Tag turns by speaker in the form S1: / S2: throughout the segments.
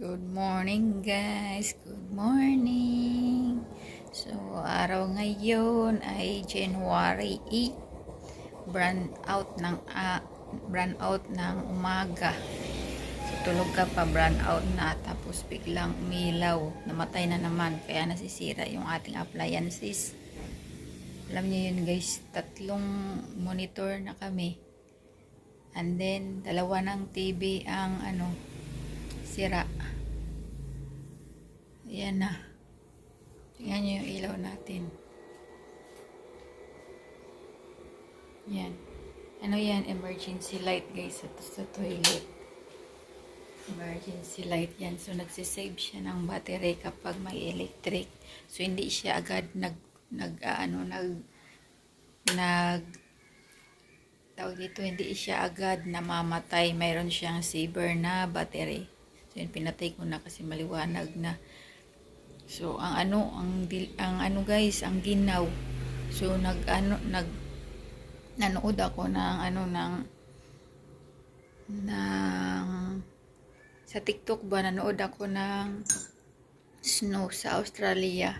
S1: Good morning guys, good morning. So araw ngayon ay January 8. Brand out ng ah, brand out ng umaga. So tulog ka pa brand out na tapos biglang umilaw, namatay na naman kaya nasisira yung ating appliances. Alam niyo yun guys, tatlong monitor na kami. And then dalawa ng TV ang ano sira. Ayan na. Tingnan nyo yung ilaw natin. Yan. Ano yan? Emergency light guys sa, sa toilet. Emergency light yan. So, nagsisave siya ng battery kapag may electric. So, hindi siya agad nag, nag, ah, ano, nag, nag, tawag dito, hindi siya agad namamatay. Mayroon siyang saver na battery. So, yun, pinatay ko na kasi maliwanag na. So, ang ano, ang, ang ano guys, ang ginaw. So, nag, ano, nag, nanood ako ng, ano, ng, ng, sa TikTok ba, nanood ako ng snow sa Australia.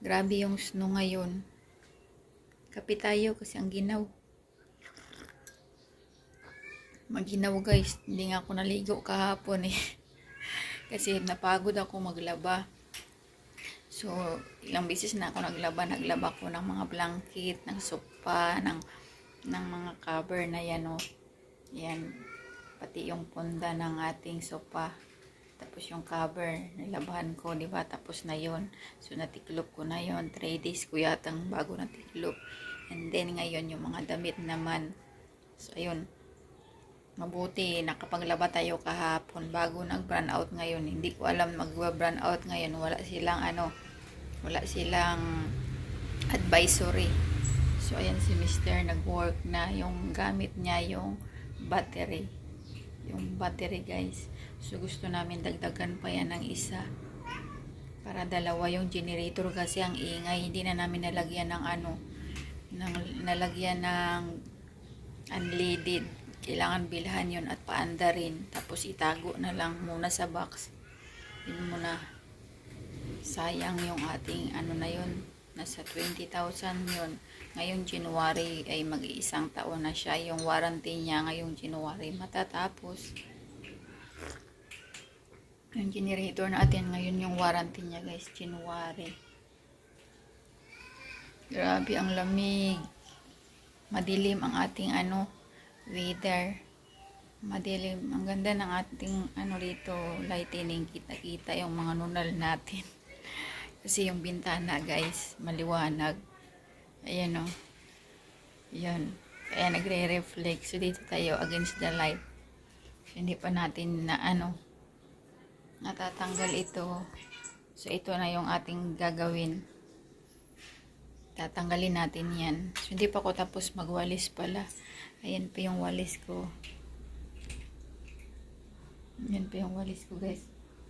S1: Grabe yung snow ngayon. Kapi tayo kasi ang ginaw. Maginaw guys, hindi nga ako naligo kahapon eh. kasi napagod ako maglaba. So, ilang beses na ako naglaba. Naglaba ko ng mga blanket, ng sopa, ng, ng mga cover na yan, oh. Yan. Pati yung punda ng ating sopa. Tapos yung cover, nilabahan ko, di ba? Tapos na yon So, natiklop ko na yon 3 days ko yatang bago natiklop. And then, ngayon, yung mga damit naman. So, ayun. Mabuti, nakapaglaba tayo kahapon bago nag-brand out ngayon. Hindi ko alam mag-brand out ngayon. Wala silang ano, wala silang advisory. So, ayan si Mr. nag-work na yung gamit niya yung battery. Yung battery guys. So, gusto namin dagdagan pa yan ng isa. Para dalawa yung generator kasi ang ingay. Hindi na namin nalagyan ng ano, ng, nalagyan ng unleaded. Kailangan bilhan yon at paanda rin. Tapos itago na lang muna sa box. Yun muna sayang yung ating ano na yun nasa 20,000 yun. Ngayon January ay mag-iisang taon na siya. Yung warranty niya ngayong January matatapos. Yung generator natin ngayon yung warranty niya guys January. Grabe ang lamig. Madilim ang ating ano weather. Madilim. Ang ganda ng ating ano rito lightning. Kita kita yung mga nunal natin kasi yung bintana guys maliwanag. Ayan o yan kaya nagre-reflect. So dito tayo against the light. Hindi pa natin na ano natatanggal ito. So ito na yung ating gagawin. Tatanggalin natin yan. So hindi pa ako tapos magwalis pala. Ayan pa yung walis ko. Yan pa yung walis ko guys.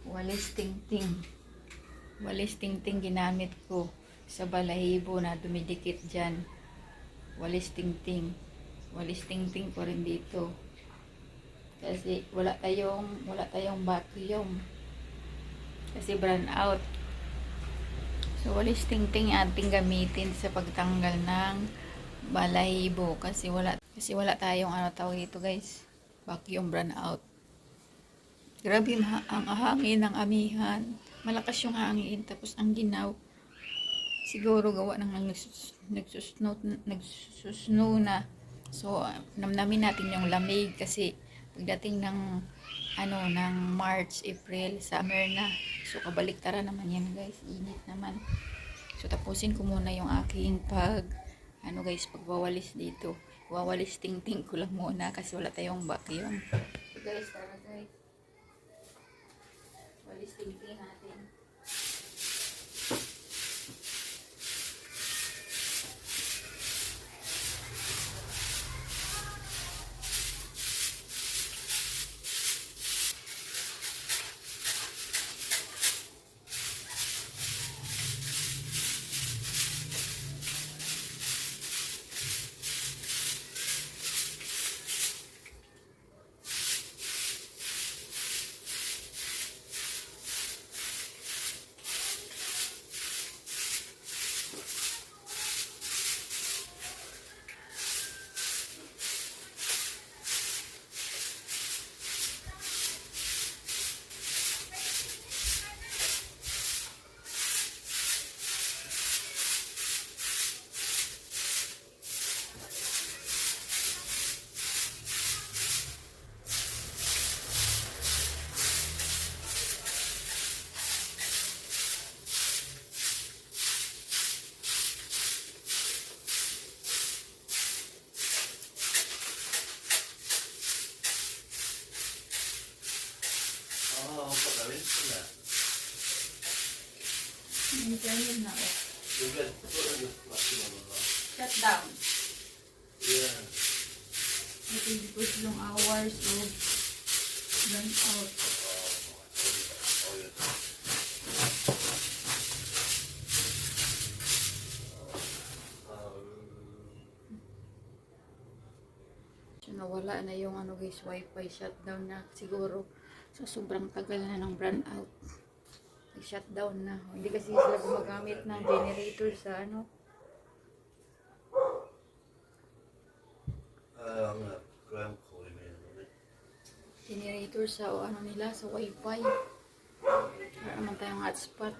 S1: Walis ting ting walis ting ting ginamit ko sa balahibo na dumidikit dyan. Walis ting ting walis ting ting ko rin dito. Kasi wala tayong wala tayong vacuum. Kasi brand out. So walis ting ting ating gamitin sa pagtanggal ng balahibo. Kasi wala kasi wala tayong ano tawag dito guys. Vacuum brand out. Grabe ang hangin ng amihan malakas yung hangin tapos ang ginaw siguro gawa ng nagsus- nagsusnow nagsusnow na. So namnamin natin yung lamig kasi pagdating ng ano ng March, April, summer na. So kabaliktara naman yan guys. Init naman. So tapusin ko muna yung aking pag ano guys pagwawalis dito. Wawalis ting ting ko lang muna kasi wala tayong vacuum so guys tara
S2: the line.
S1: Shut down.
S2: Yeah.
S1: Ito because yung hours of burn out. So, nawala na yung ano guys, wifi shutdown na siguro. So, sobrang tagal na ng burn out. Nag-shutdown na. Hindi kasi sila gumagamit ng generator sa ano.
S2: I'm gonna ground call him in a minute.
S1: Generator sa o ano nila, sa wifi. Para naman tayong hotspot.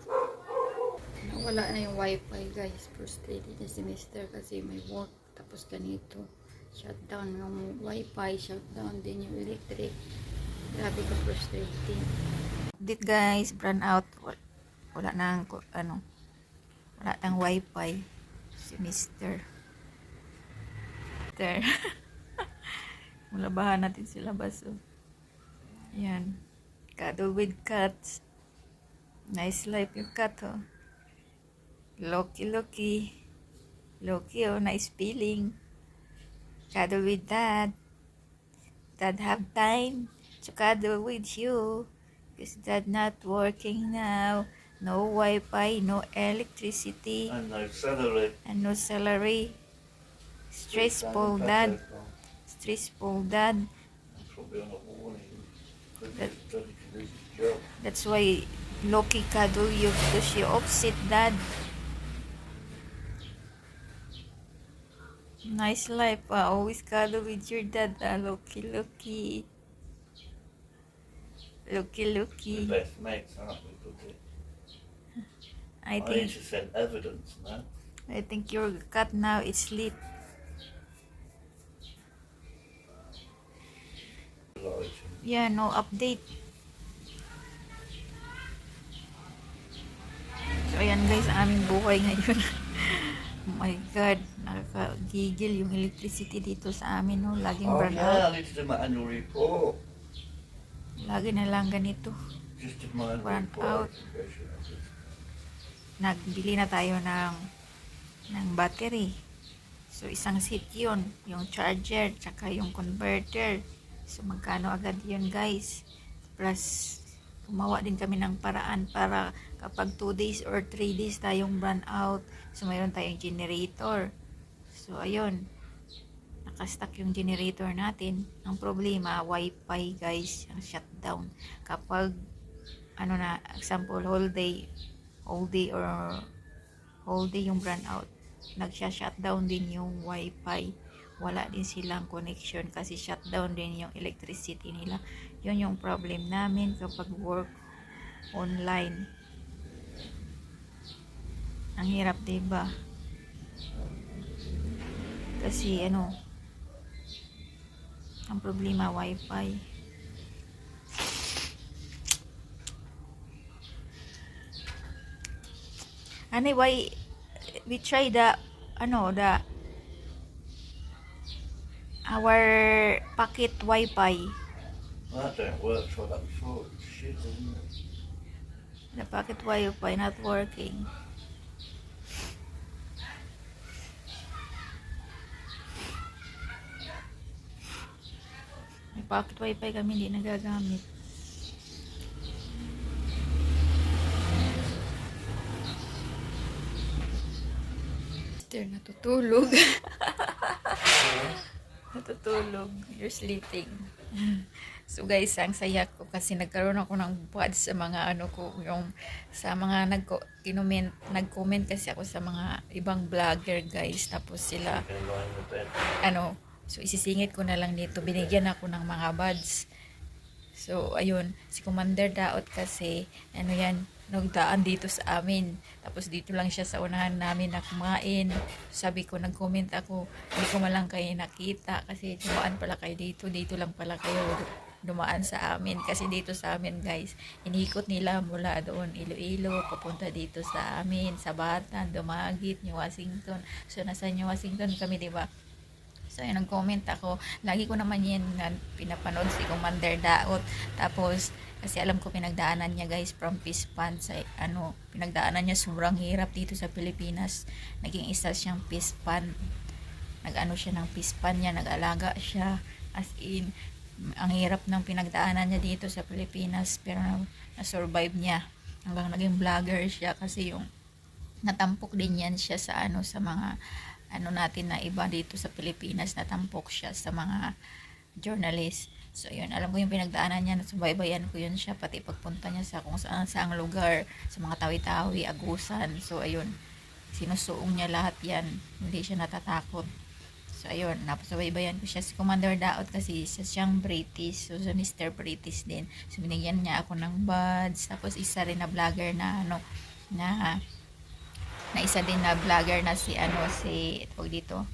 S1: Nawala na yung wifi guys. Frustrated na si Mister kasi may work. Tapos ganito. Shutdown yung wifi. Shutdown din yung electric. Grabe ka frustrating. Update guys. Burn out. Wala, nang ano. Wala nang wifi. Si Mister. Mister. Mulabahan natin sila baso. Yan. Cuddle with cats. Nice life yung cat, oh. Loki, Loki. Loki, oh. Nice feeling. Cuddle with dad. Dad have time to cuddle with you. Because that not working now. No Wi-Fi, no electricity,
S2: And no salary.
S1: and no salary. Stressful, dad. Stressful, dad.
S2: Probably on a warning. Could
S1: That-
S2: be bloody could lose his job.
S1: That's why Loki cuddle you because you upset dad. Nice life, ah. Always cuddle with your dad, ah. Loki, Loki. Loki,
S2: We're
S1: Loki.
S2: best mates, aren't we, Cookie?
S1: I
S2: I need
S1: think
S2: to send evidence now.
S1: I think your cat now is.
S2: Like,
S1: Yeah, no update. So, ayan guys, aming buhay ngayon. oh my God, nakakagigil yung electricity dito sa amin, no? Laging
S2: Oh
S1: burn
S2: yeah. I need to do my annual report.
S1: Lagi na lang ganito.
S2: Report.
S1: out. Nagbili na tayo ng, ng battery. So, isang set yun. Yung charger, tsaka yung converter. So, magkano agad yun, guys? Plus, gumawa din kami ng paraan para kapag 2 days or 3 days tayong burn out. So, mayroon tayong generator. So, ayun. Nakastack yung generator natin. Ang problema, wifi, guys, ang shutdown. Kapag, ano na, example, whole day, whole day or whole day yung burn out, nagsha-shutdown din yung wifi. Wala din silang connection kasi shutdown din yung electricity nila. Yun yung problem namin kapag work online. Ang hirap, 'di ba? Kasi ano, ang problema wifi. Anyway, we try the ano the our pocket wifi
S2: Well, that don't work. Tried that before. Shit, isn't it?
S1: the pocket wifi not working may pocket wifi kami hindi nagagamit Mister, natutulog. natutulog. You're sleeping. So guys, ang saya ko kasi nagkaroon ako ng buds sa mga ano ko, yung sa mga nag comment nag-comment kasi ako sa mga ibang vlogger guys. Tapos sila ano, so isisingit ko na lang dito. Binigyan ako ng mga buds. So, ayun, si Commander Daot kasi, ano yan, nagdaan dito sa amin. Tapos dito lang siya sa unahan namin na kumain. Sabi ko, nag-comment ako, hindi ko malang kayo nakita kasi dumaan pala kayo dito, dito lang pala kayo dumaan sa amin. Kasi dito sa amin, guys, inikot nila mula doon, Iloilo, papunta dito sa amin, sa Batan, Dumagit, New Washington. So, nasa New Washington kami, di ba? So, ayun, nag-comment ako. Lagi ko naman yan na pinapanood si Commander Daot. Tapos, kasi alam ko pinagdaanan niya guys from Pispan sa ano, pinagdaanan niya sobrang hirap dito sa Pilipinas. Naging isa siyang Pispan. Nag-ano siya ng Pispan niya, nag-alaga siya. As in, ang hirap ng pinagdaanan niya dito sa Pilipinas pero na, na-survive niya hanggang naging vlogger siya kasi yung natampok din yan siya sa ano sa mga ano natin na iba dito sa Pilipinas natampok siya sa mga journalist so yun alam ko yung pinagdaanan niya nasubaybayan ko yun siya pati pagpunta niya sa kung saan saang lugar sa mga tawi-tawi agusan so ayun sinusuong niya lahat yan hindi siya natatakot So, ayun, napasubaybayan ko siya. Si Commander Daot kasi siya siyang British. So, so Mr. British din. So, binigyan niya ako ng buds. Tapos, isa rin na vlogger na, ano, na, na isa din na vlogger na si, ano, si, tawag dito,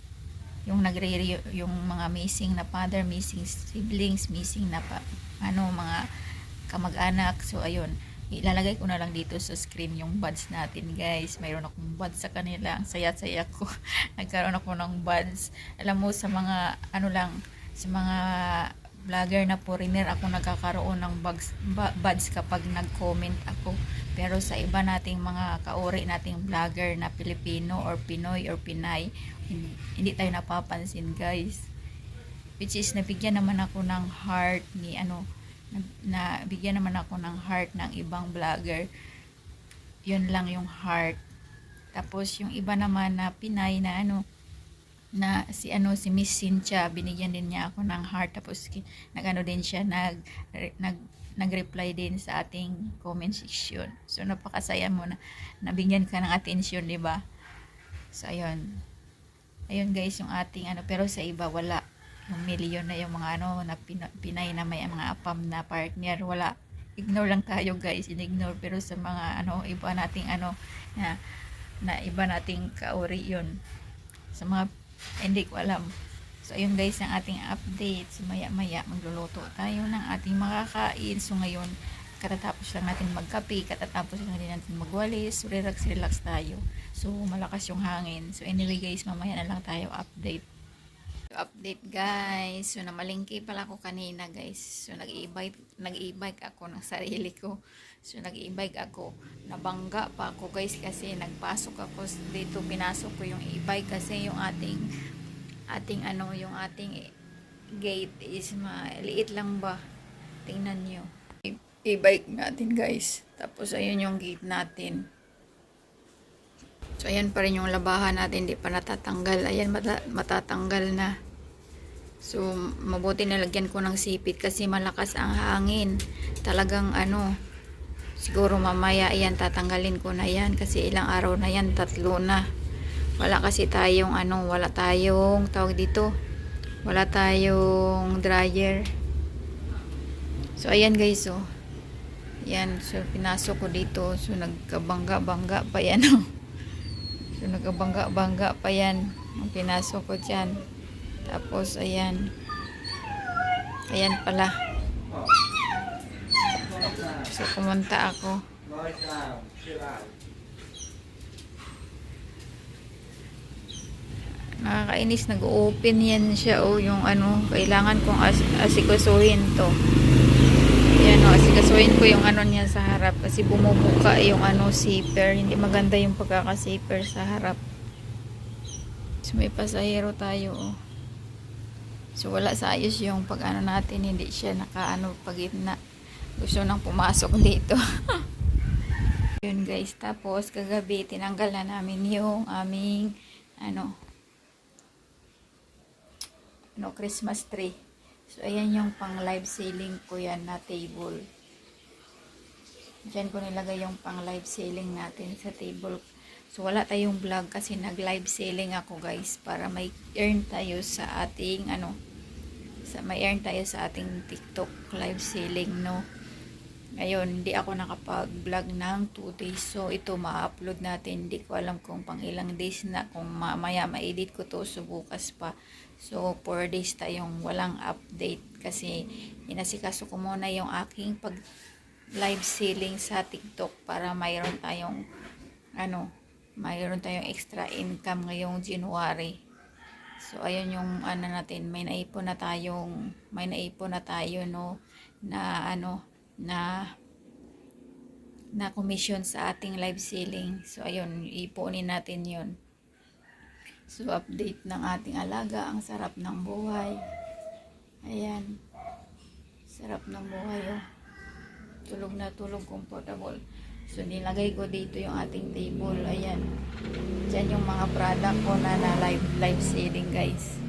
S1: yung nagre yung mga missing na father, missing siblings, missing na pa, ano, mga kamag-anak. So, ayun, ilalagay ko na lang dito sa screen yung buds natin guys. Mayroon akong buds sa kanila. Ang saya-saya ko. Nagkaroon ako ng buds. Alam mo sa mga ano lang sa mga vlogger na foreigner ako nagkakaroon ng bugs, buds kapag nag-comment ako. Pero sa iba nating mga kauri nating vlogger na Pilipino or Pinoy or Pinay hindi, hindi tayo napapansin guys. Which is nabigyan naman ako ng heart ni ano na, na bigyan naman ako ng heart ng ibang vlogger. Yun lang yung heart. Tapos yung iba naman na Pinay na ano na si ano si Miss Cynthia binigyan din niya ako ng heart. Tapos nagano din siya nag nag nag-reply din sa ating comment section. So napakasaya mo na nabigyan ka ng attention di ba? So ayun. Ayun guys yung ating ano pero sa iba wala. Yung million na yung mga ano na Pinay na may mga apam na partner wala. Ignore lang tayo guys. Ignore. Pero sa mga ano iba nating ano na, na iba nating kauri yun. Sa mga hindi ko alam. So ayun guys ang ating update. So maya maya magluluto tayo ng ating makakain. So ngayon katatapos lang natin magkape katatapos lang din natin magwalis. Relax relax tayo. So malakas yung hangin. So anyway guys mamaya na lang tayo update. Update guys. So namalingki pala ako kanina guys. So nag-e-bike nag-e-bike ako ng sarili ko. So nag-e-bike ako. Nabangga pa ako guys kasi nagpasok ako dito pinasok ko yung e-bike kasi yung ating ating ano yung ating gate is maliit lang ba. Tingnan niyo. E-bike natin guys. Tapos ayun yung gate natin. So, ayan pa rin yung labahan natin, hindi pa natatanggal. Ayan, mata- matatanggal na. So, mabuti nalagyan ko ng sipit kasi malakas ang hangin. Talagang ano, siguro mamaya, ayan, tatanggalin ko na yan kasi ilang araw na yan, tatlo na. Wala kasi tayong ano, wala tayong, tawag dito, wala tayong dryer. So, ayan guys, oh. Yan, so pinasok ko dito. So, nagkabangga-bangga pa yan, oh. So, nagkabangga-bangga pa yan. Ang pinasok ko dyan. Tapos, ayan. Ayan pala. So, pumunta ako. Nakakainis, nag-open yan siya, oh, yung ano, kailangan kong as asikasuhin to. Yan, oh, asikasuhin ko yung ano niya sa harap kasi bumubuka yung ano, zipper. Hindi maganda yung pagkaka-zipper sa harap. So, may pasahero tayo, oh. So, wala sa ayos yung pag ano natin, hindi siya nakaano pagitna. Gusto nang pumasok dito. Yun guys, tapos kagabi tinanggal na namin yung aming ano ano Christmas tree. So ayan yung pang live selling ko yan na table. Diyan ko nilagay yung pang live selling natin sa table. So wala tayong vlog kasi nag live selling ako guys para may earn tayo sa ating ano sa may earn tayo sa ating TikTok live selling no. Ngayon, hindi ako nakapag-vlog ng 2 days. So, ito ma-upload natin. Hindi ko alam kung pang ilang days na. Kung mamaya ma-edit ko to so bukas pa. So, 4 days tayong walang update. Kasi, inasikaso ko muna yung aking pag live selling sa TikTok para mayroon tayong ano, mayroon tayong extra income ngayong January. So, ayun yung ano natin, may naipon na tayong, may naipon na tayo, no, na ano, na na commission sa ating live selling. So, ayun, ipunin natin yun. So, update ng ating alaga. Ang sarap ng buhay. Ayan. Sarap ng buhay, oh. Tulog na tulog, comfortable. So, nilagay ko dito yung ating table. Ayan. Diyan yung mga product ko na na live, live selling, guys.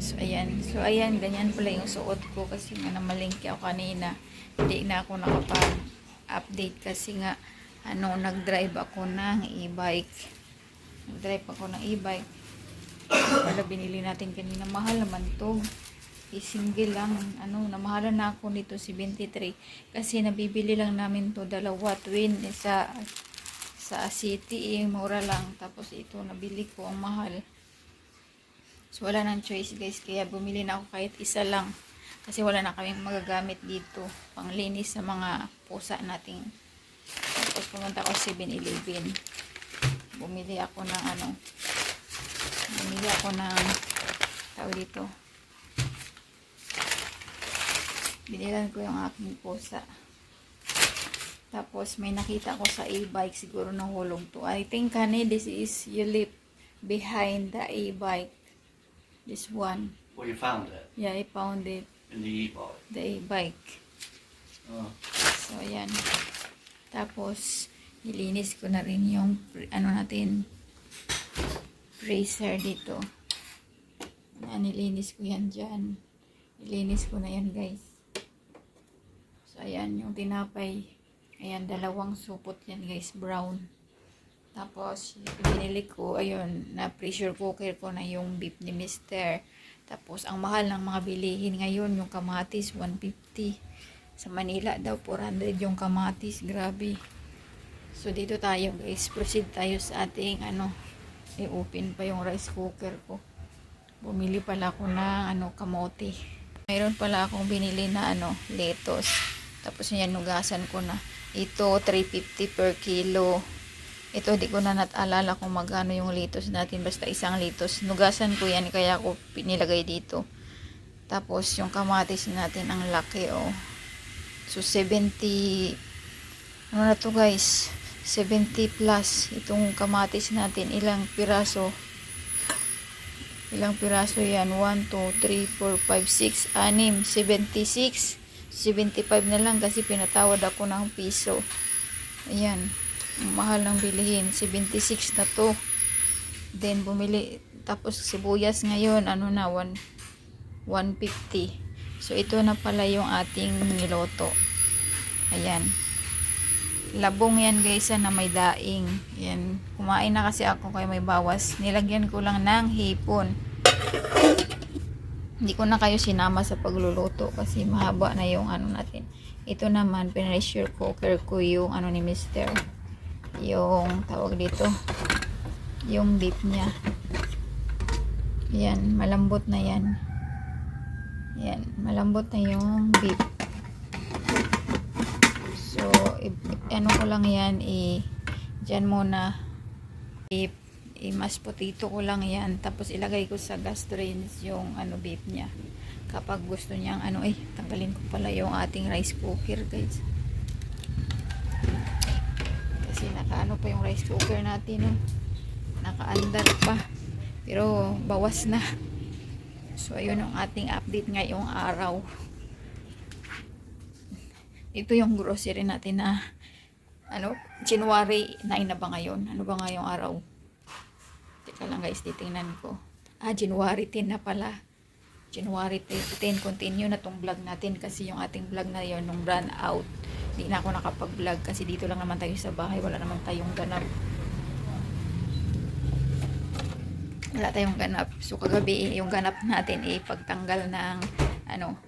S1: So, ayan. So, ayan. Ganyan pala yung suot ko kasi nga namalingki ako kanina. Hindi na ako nakapag-update kasi nga ano, nag-drive ako ng e-bike. Nag-drive ako ng e-bike. Wala binili natin kanina. Mahal naman to. I-single lang. Ano, namahalan na ako nito si 23. Kasi nabibili lang namin to dalawa twin eh, sa sa city eh, mura lang. Tapos ito nabili ko ang mahal. So wala nang choice guys. Kaya bumili na ako kahit isa lang. Kasi wala na kaming magagamit dito. Panglinis sa mga pusa nating. Tapos pumunta sa 7-Eleven. Bumili ako ng ano. Bumili ako ng tawag dito. Binilan ko yung aking pusa. Tapos may nakita ko sa e-bike siguro ng hulong to. I think kani this is you live behind the e-bike. This one.
S2: Well, you found it
S1: Yeah, I found it.
S2: in the e-bike.
S1: The e-bike.
S2: Oh.
S1: So, ayan. Tapos, nilinis ko na rin yung, ano natin, freezer dito. Ayan, nilinis ko yan dyan. Nilinis ko na yan, guys. So, ayan, yung tinapay. Ayan, dalawang supot yan, guys, brown. Tapos, binili ko, ayun, na pressure cooker ko na yung beef ni Mister. Tapos, ang mahal ng mga bilihin ngayon, yung kamatis, 150. Sa Manila daw, 400 yung kamatis. Grabe. So, dito tayo, guys. Proceed tayo sa ating, ano, i-open pa yung rice cooker ko. Bumili pala ako ng, ano, kamote. Mayroon pala akong binili na, ano, lettuce. Tapos, yan, nugasan ko na. Ito, 350 per kilo. Ito, di ko na nataalala kung magkano yung litos natin. Basta isang litos. Nugasan ko yan, kaya ako pinilagay dito. Tapos, yung kamatis natin, ang laki, oh. So, 70, ano na to guys? 70 plus. Itong kamatis natin, ilang piraso? Ilang piraso yan? 1, 2, 3, 4, 5, 6, 6, 76. 75 na lang kasi pinatawad ako ng piso. Ayan. Mahal ng bilihin. 76 na to. Then, bumili. Tapos, sibuyas ngayon, ano na, 1, 150. So, ito na pala yung ating niloto. Ayan. Labong yan guys ah, na may daing. Yan. Kumain na kasi ako kaya may bawas. Nilagyan ko lang ng hipon. Hindi ko na kayo sinama sa pagluluto kasi mahaba na yung ano natin. Ito naman, pressure cooker ko yung ano ni Mister. Yung tawag dito. Yung beef niya. Yan, malambot na yan. Yan, malambot na yung beef. So, i- ano ko lang yan, i, dyan muna, i, i mas potato ko lang yan, tapos ilagay ko sa gas drains yung ano beef niya. Kapag gusto niyang ano, eh, tanggalin ko pala yung ating rice cooker, guys. Kasi nakaano pa yung rice cooker natin, no? Naka-andar pa. Pero, bawas na. So, ayun ang ating update ngayong araw. Ito yung grocery natin na ano, January 9 na ba ngayon? Ano ba ngayong araw? Teka lang guys, titingnan ko. Ah, January 10 na pala. January 10, continue na tong vlog natin kasi yung ating vlog na yon nung run out. Hindi na ako nakapag-vlog kasi dito lang naman tayo sa bahay. Wala naman tayong ganap. wala tayong ganap. So, kagabi, yung ganap natin, eh, pagtanggal ng, ano,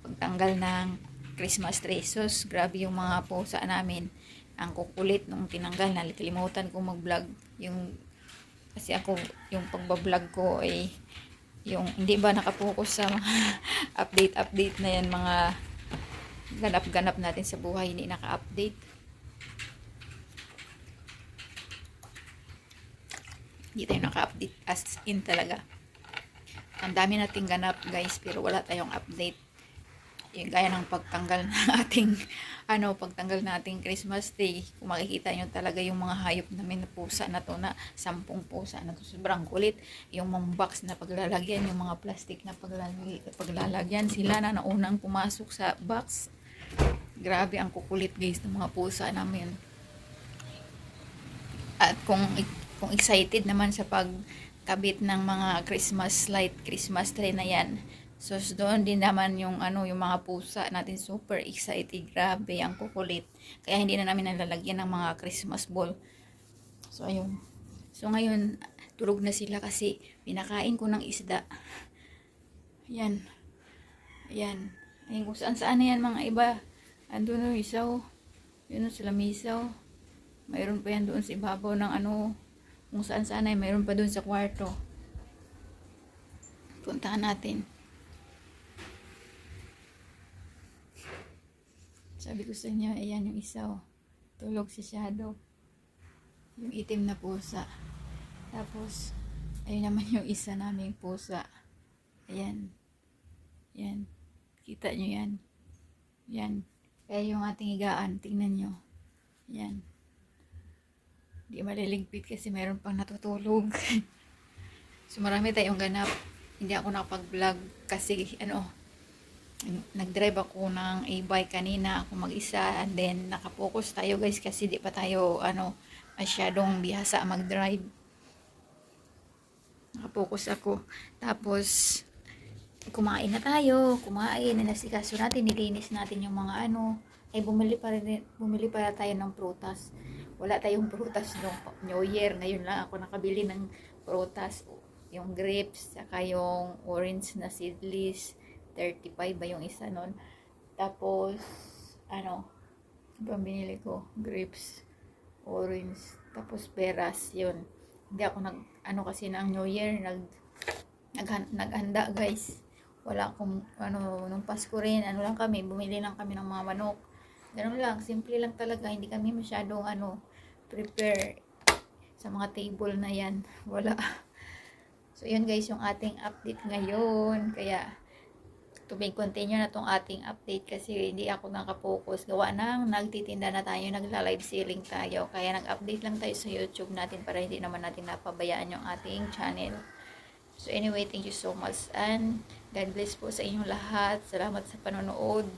S1: pagtanggal ng Christmas tree. So, grabe yung mga pusa namin. Ang kukulit nung tinanggal, nakalimutan ko mag-vlog. Yung, kasi ako, yung pagbablog ko ay, yung, hindi ba nakapokus sa mga update-update na yan, mga ganap-ganap natin sa buhay, hindi naka-update. Hindi tayo naka-update as in talaga. ang dami nating ganap guys pero wala tayong update yung gaya ng pagtanggal ng ating ano pagtanggal ng ating Christmas tree kung makikita nyo talaga yung mga hayop namin na pusa na to na sampung pusa na to sobrang kulit yung mga box na paglalagyan yung mga plastic na paglalagyan, paglalagyan sila na naunang pumasok sa box grabe ang kukulit guys ng mga pusa namin at kung kung excited naman sa pagkabit ng mga Christmas light, Christmas tree na yan. So doon din naman yung ano yung mga pusa natin super excited. Grabe ang kukulit. Kaya hindi na namin nalalagyan ng mga Christmas ball. So ayun. So ngayon tulog na sila kasi pinakain ko ng isda. Yan. Ayan. Ayun kung saan saan na yan mga iba. Andun yung isaw. Yun sila may isaw. Mayroon pa yan doon sa ibabaw ng ano, kung saan saan ay mayroon pa doon sa kwarto. Puntahan natin. Sabi ko sa inyo, ayan yung isaw. Tulog si Shadow. Yung itim na pusa. Tapos, ayun naman yung isa naming pusa. Ayan. Yan. Kita nyo yan. Yan. Kaya yung ating higaan, tingnan nyo. Yan. Di maliligpit kasi meron pang natutulog. so marami tayong ganap. Hindi ako nakapag-vlog kasi ano, nag-drive ako ng e-bike kanina ako mag-isa and then nakapokus tayo guys kasi di pa tayo ano masyadong bihasa mag-drive. Nakapokus ako. Tapos kumain na tayo, kumain, nasikaso natin, nilinis natin yung mga ano, ay bumili pa rin, bumili pa tayo ng prutas. Wala tayong prutas nung New Year. Ngayon lang ako nakabili ng prutas. Yung grapes, saka yung orange na seedless. 35 ba yung isa nun? Tapos, ano, ba binili ko? Grapes, orange, tapos peras, yun. Hindi ako nag, ano kasi ng New Year, nag, nag, naghanda guys. Wala akong, ano, nung Pasko rin, ano lang kami, bumili lang kami ng mga manok. Ganun lang, simple lang talaga. Hindi kami masyadong ano, prepare sa mga table na yan. Wala. So, yun guys, yung ating update ngayon. Kaya, to be continue na tong ating update kasi hindi ako nakapokus. Gawa nang nagtitinda na tayo, nagla-live selling tayo. Kaya nag-update lang tayo sa YouTube natin para hindi naman natin napabayaan yung ating channel. So anyway, thank you so much and God bless po sa inyong lahat. Salamat sa panonood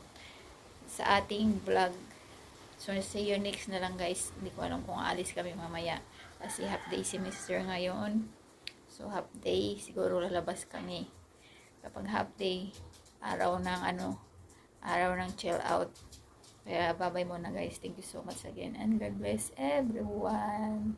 S1: sa ating vlog. So see you next na lang guys. Hindi ko alam kung aalis kami mamaya. Kasi half day semester ngayon. So half day, siguro lalabas kami. Kapag half day, araw ng ano, araw ng chill out. Kaya bye-bye muna guys. Thank you so much again and God bless everyone.